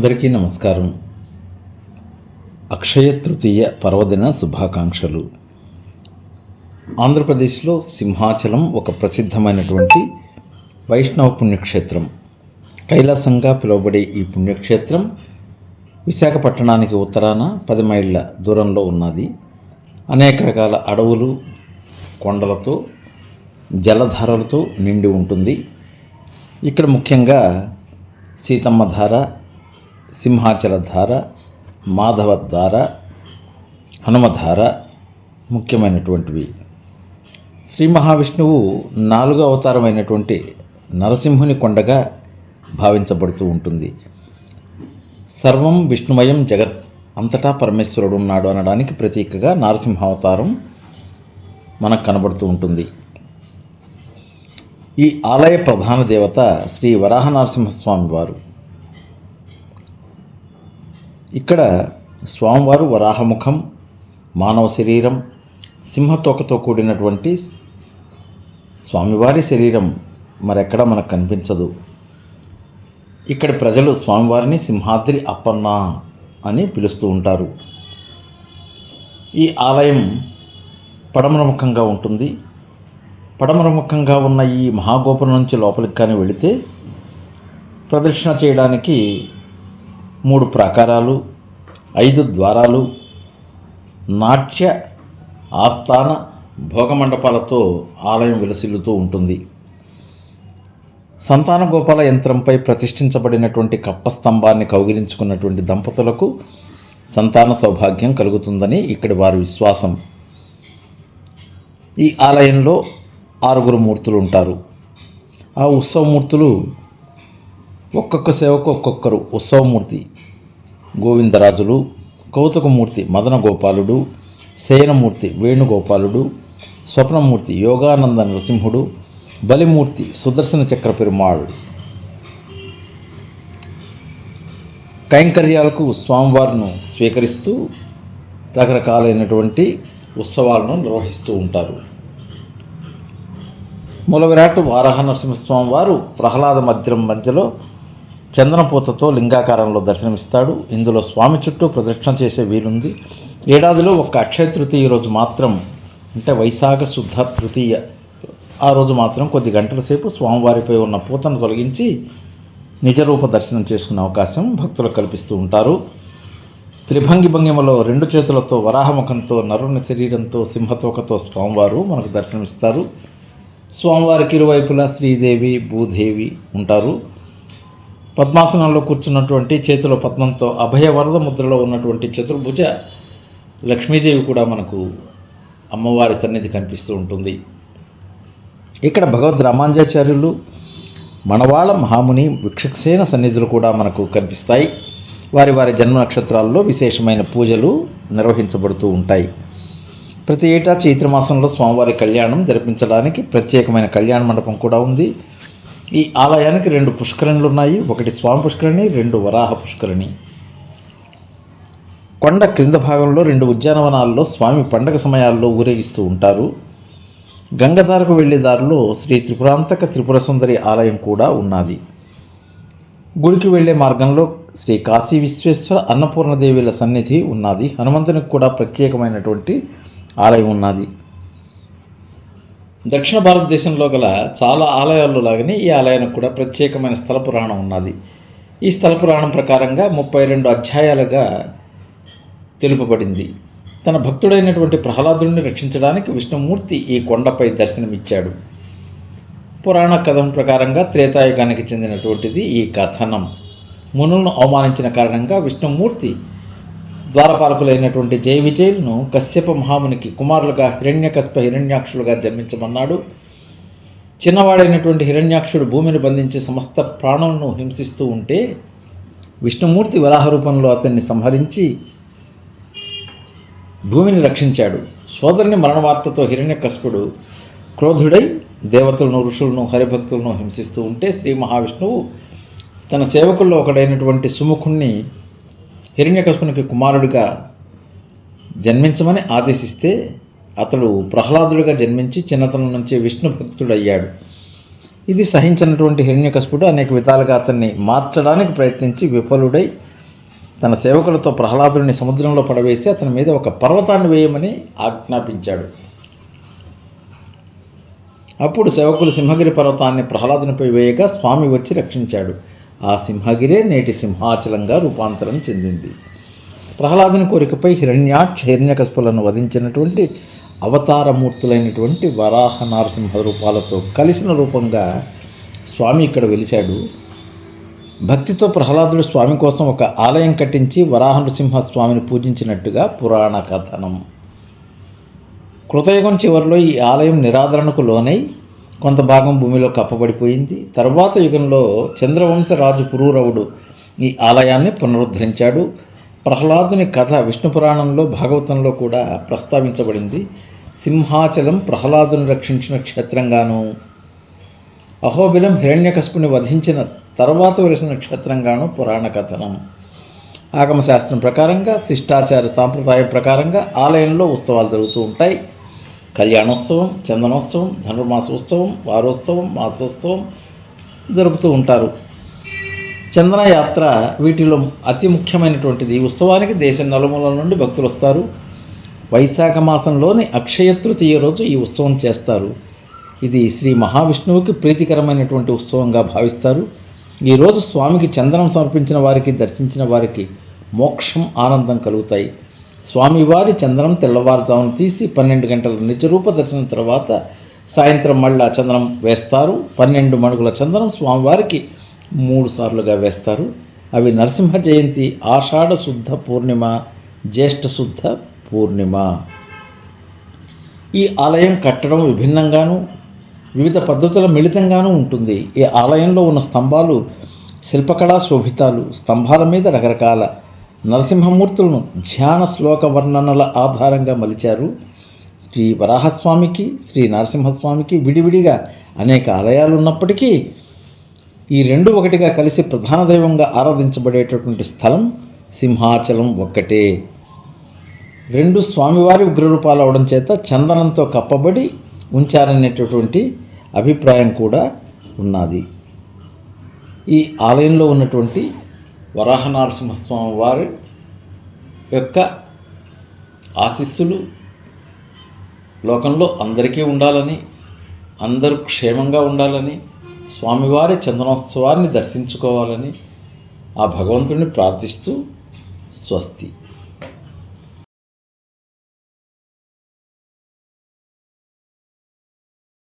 అందరికీ నమస్కారం. అక్షయ తృతీయ పర్వదిన శుభాకాంక్షలు. ఆంధ్రప్రదేశ్లో సింహాచలం ఒక ప్రసిద్ధమైనటువంటి వైష్ణవ పుణ్యక్షేత్రం. కైలాసంగా పిలువబడే ఈ పుణ్యక్షేత్రం విశాఖపట్టణానికి ఉత్తరాన పది మైళ్ళ దూరంలో ఉన్నది. అనేక రకాల అడవులు కొండలతో జలధారలతో నిండి ఉంటుంది. ఇక్కడ ముఖ్యంగా సీతమ్మధార సింహాచలధార మాధవధార హనుమధార ముఖ్యమైనటువంటివి. శ్రీ మహావిష్ణువు నాలుగో అవతారమైనటువంటి నరసింహుని కొండగా భావించబడుతూ ఉంటుంది. సర్వం విష్ణుమయం జగత్ అంతటా పరమేశ్వరుడు ఉన్నాడు అనడానికి ప్రతీకగా నరసింహావతారం మనకు కనబడుతూ ఉంటుంది. ఈ ఆలయ ప్రధాన దేవత శ్రీ వరాహ నరసింహస్వామి వారు. ఇక్కడ స్వామివారు వరాహముఖం మానవ శరీరం సింహతోకతో కూడినటువంటి స్వామివారి శరీరం మరెక్కడ మనకు కనిపించదు. ఇక్కడ ప్రజలు స్వామివారిని సింహాద్రి అప్పన్న అని పిలుస్తూ ఉంటారు. ఈ ఆలయం పడమరముఖంగా ఉంటుంది. పడమరముఖంగా ఉన్న ఈ మహాగోపురం నుంచి లోపలికి కానీ వెళితే ప్రదక్షిణ చేయడానికి మూడు ప్రాకారాలు ఐదు ద్వారాలు నాట్య ఆస్థాన భోగమండపాలతో ఆలయం విలసిల్లుతూ ఉంటుంది. సంతాన గోపాల యంత్రంపై ప్రతిష్ఠించబడినటువంటి కప్ప స్తంభాన్ని కౌగిలించుకున్నటువంటి దంపతులకు సంతాన సౌభాగ్యం కలుగుతుందని ఇక్కడి వారి విశ్వాసం. ఈ ఆలయంలో ఆరుగురు మూర్తులు ఉంటారు. ఆ ఉత్సవమూర్తులు ఒక్కొక్క సేవకు ఒక్కొక్కరు ఉత్సవమూర్తి గోవిందరాజులు కౌతుకమూర్తి మదన గోపాలుడు శయనమూర్తి వేణుగోపాలుడు స్వప్నమూర్తి యోగానంద నరసింహుడు బలిమూర్తి సుదర్శన చక్ర పెరుమాళ్ కైంకర్యాలకు స్వామివారిను స్వీకరిస్తూ రకరకాలైనటువంటి ఉత్సవాలను నిర్వహిస్తూ ఉంటారు. మూల విరాట్ వారాహ నరసింహస్వామి వారు ప్రహ్లాద మధ్యం మధ్యలో చందనపూతతో లింగాకారంలో దర్శనమిస్తాడు. ఇందులో స్వామి చుట్టూ ప్రదక్షిణ చేసే వీలుంది. ఏడాదిలో ఒక అక్షయ తృతీయ రోజు మాత్రం అంటే వైశాఖ శుద్ధ తృతీయ ఆ రోజు మాత్రం కొద్ది గంటల సేపు స్వామివారిపై ఉన్న పూతను తొలగించి నిజరూప దర్శనం చేసుకునే అవకాశం భక్తులకు కల్పిస్తూ ఉంటారు. త్రిభంగి భంగిమలో రెండు చేతులతో వరాహముఖంతో నరుని శరీరంతో సింహతోకతో స్వామివారు మనకు దర్శనమిస్తారు. స్వామివారికి ఇరువైపులా శ్రీదేవి భూదేవి ఉంటారు. పద్మాసనంలో కూర్చున్నటువంటి చేతిలో పద్మంతో అభయ వరద ముద్రలో ఉన్నటువంటి చతుర్భుజ లక్ష్మీదేవి కూడా మనకు అమ్మవారి సన్నిధి కనిపిస్తూ ఉంటుంది. ఇక్కడ భగవద్ రామాంజాచార్యులు మనవాళ మహాముని వృక్షసేన సన్నిధులు కూడా మనకు కనిపిస్తాయి. వారి వారి జన్మ నక్షత్రాల్లో విశేషమైన పూజలు నిర్వహించబడుతూ ఉంటాయి. ప్రతి ఏటా చైత్రమాసంలో స్వామివారి కళ్యాణం జరిపించడానికి ప్రత్యేకమైన కళ్యాణ మండపం కూడా ఉంది. ఈ ఆలయానికి రెండు పుష్కరణులు ఉన్నాయి ఒకటి స్వామి పుష్కరిణి రెండు వరాహ పుష్కరిణి. కొండ క్రింద భాగంలో రెండు ఉద్యానవనాల్లో స్వామి పండగ సమయాల్లో ఊరేగిస్తూ ఉంటారు. గంగధారకు వెళ్ళే దారిలో శ్రీ త్రిపురాంతక త్రిపుర సుందరి ఆలయం కూడా ఉన్నది. గుడికి వెళ్ళే మార్గంలో శ్రీ కాశీ విశ్వేశ్వర అన్నపూర్ణదేవిల సన్నిధి ఉన్నది. హనుమంతునికి కూడా ప్రత్యేకమైనటువంటి ఆలయం ఉన్నది. దక్షిణ భారతదేశంలో గల చాలా ఆలయాల్లో లాగానే ఈ ఆలయానికి కూడా ప్రత్యేకమైన స్థల పురాణం ఉన్నది. ఈ స్థల పురాణం ప్రకారంగా ముప్పై రెండు అధ్యాయాలుగా తెలుపబడింది. తన భక్తుడైనటువంటి ప్రహ్లాదుడిని రక్షించడానికి విష్ణుమూర్తి ఈ కొండపై దర్శనమిచ్చాడు. పురాణ కథం ప్రకారంగా త్రేతాయుగానికి చెందినటువంటిది ఈ కథనం. మునులను అవమానించిన కారణంగా విష్ణుమూర్తి ద్వారపాలకులైనటువంటి జయ విజయులను కశ్యప మహామునికి కుమారులుగా హిరణ్యకస్ప హిరణ్యాక్షులుగా జన్మించమన్నాడు. చిన్నవాడైనటువంటి హిరణ్యాక్షుడు భూమిని బంధించి సమస్త ప్రాణులను హింసిస్తూ ఉంటే విష్ణుమూర్తి వరాహ రూపంలో అతన్ని సంహరించి భూమిని రక్షించాడు. సోదరుని మరణవార్తతో వార్తతో క్రోధుడై దేవతలను ఋషులను హరిభక్తులను హింసిస్తూ ఉంటే శ్రీ మహావిష్ణువు తన సేవకుల్లో ఒకడైనటువంటి సుముఖుణ్ణి హిరణ్యకశునికి కుమారుడిగా జన్మించమని ఆదేశిస్తే అతడు ప్రహ్లాదుడిగా జన్మించి చిన్నతనం నుంచి విష్ణు భక్తుడయ్యాడు. ఇది సహించినటువంటి హిరణ్యకశుడు అనేక విధాలుగా అతన్ని మార్చడానికి ప్రయత్నించి విఫలుడై తన సేవకులతో ప్రహ్లాదుడిని సముద్రంలో పడవేసి అతని మీద ఒక పర్వతాన్ని వేయమని ఆజ్ఞాపించాడు. అప్పుడు సేవకులు సింహగిరి పర్వతాన్ని ప్రహ్లాదునిపై వేయగా స్వామి వచ్చి రక్షించాడు. ఆ సింహగిరే నేటి సింహాచలంగా రూపాంతరం చెందింది. ప్రహ్లాదుని కోరికపై హిరణ్యాక్ష హిరణ్యకస్పులను వధించినటువంటి అవతారమూర్తులైనటువంటి వరాహ నరసింహ రూపాలతో కలిసిన రూపంగా స్వామి ఇక్కడ వెలిశాడు. భక్తితో ప్రహ్లాదుడు స్వామి కోసం ఒక ఆలయం కట్టించి వరాహ నృసింహ స్వామిని పూజించినట్టుగా పురాణ కథనం కృతయుగం చివరిలో ఈ ఆలయం నిరాదరణకు లోనై కొంత భాగం భూమిలో కప్పబడిపోయింది. తరువాత యుగంలో చంద్రవంశ రాజు పురూరవుడు ఈ ఆలయాన్ని పునరుద్ధరించాడు. ప్రహ్లాదుని కథ విష్ణు పురాణంలో భాగవతంలో కూడా ప్రస్తావించబడింది. సింహాచలం ప్రహ్లాదుని రక్షించిన క్షేత్రంగాను అహోబిలం హిరణ్యకశుని వధించిన తర్వాత వెలిసిన క్షేత్రంగాను పురాణ కథనం. ఆగమశాస్త్రం ప్రకారంగా శిష్టాచార సాంప్రదాయం ప్రకారంగా ఆలయంలో ఉత్సవాలు జరుగుతూ ఉంటాయి. కళ్యాణోత్సవం చందనోత్సవం ధనుర్మాస ఉత్సవం వారోత్సవం మాసోత్సవం జరుపుతూ ఉంటారు. చందన యాత్ర వీటిలో అతి ముఖ్యమైనటువంటిది ఈ ఉత్సవానికి దేశం నలుమూలల నుండి భక్తులు వస్తారు. వైశాఖ మాసంలోని అక్షయ తృతీయ రోజు ఈ ఉత్సవం చేస్తారు. ఇది శ్రీ మహావిష్ణువుకి ప్రీతికరమైనటువంటి ఉత్సవంగా భావిస్తారు. ఈరోజు స్వామికి చందనం సమర్పించిన వారికి దర్శించిన వారికి మోక్షం ఆనందం కలుగుతాయి. స్వామివారి చందనం తెల్లవారుజామున తీసి పన్నెండు గంటల నిజరూప దర్శనం తర్వాత సాయంత్రం మళ్ళా చందనం వేస్తారు. పన్నెండు మణుగుల చందనం స్వామివారికి మూడు సార్లుగా వేస్తారు. అవి నరసింహ జయంతి ఆషాఢ శుద్ధ పూర్ణిమ జ్యేష్ఠ శుద్ధ పూర్ణిమ. ఈ ఆలయం కట్టడం విభిన్నంగాను వివిధ పద్ధతుల మిళితంగానూ ఉంటుంది. ఈ ఆలయంలో ఉన్న స్తంభాలు శిల్పకళా శోభితాలు. స్తంభాల మీద రకరకాల నరసింహమూర్తులను ధ్యాన శ్లోక వర్ణనల ఆధారంగా మలిచారు. శ్రీ వరాహస్వామికి శ్రీ నరసింహస్వామికి విడివిడిగా అనేక ఆలయాలు ఉన్నప్పటికీ ఈ రెండు ఒకటిగా కలిసి ప్రధాన దైవంగా ఆరాధించబడేటటువంటి స్థలం సింహాచలం ఒక్కటే. రెండు స్వామివారి ఉగ్రరూపాలు అవడం చేత చందనంతో కప్పబడి ఉంచారనేటటువంటి అభిప్రాయం కూడా ఉన్నది. ఈ ఆలయంలో ఉన్నటువంటి వరాహ నరసింహస్వామి వారి యొక్క ఆశీస్సులు లోకంలో అందరికీ ఉండాలని అందరూ క్షేమంగా ఉండాలని స్వామివారి చందనోత్సవాన్ని దర్శించుకోవాలని ఆ భగవంతుడిని ప్రార్థిస్తూ స్వస్తి.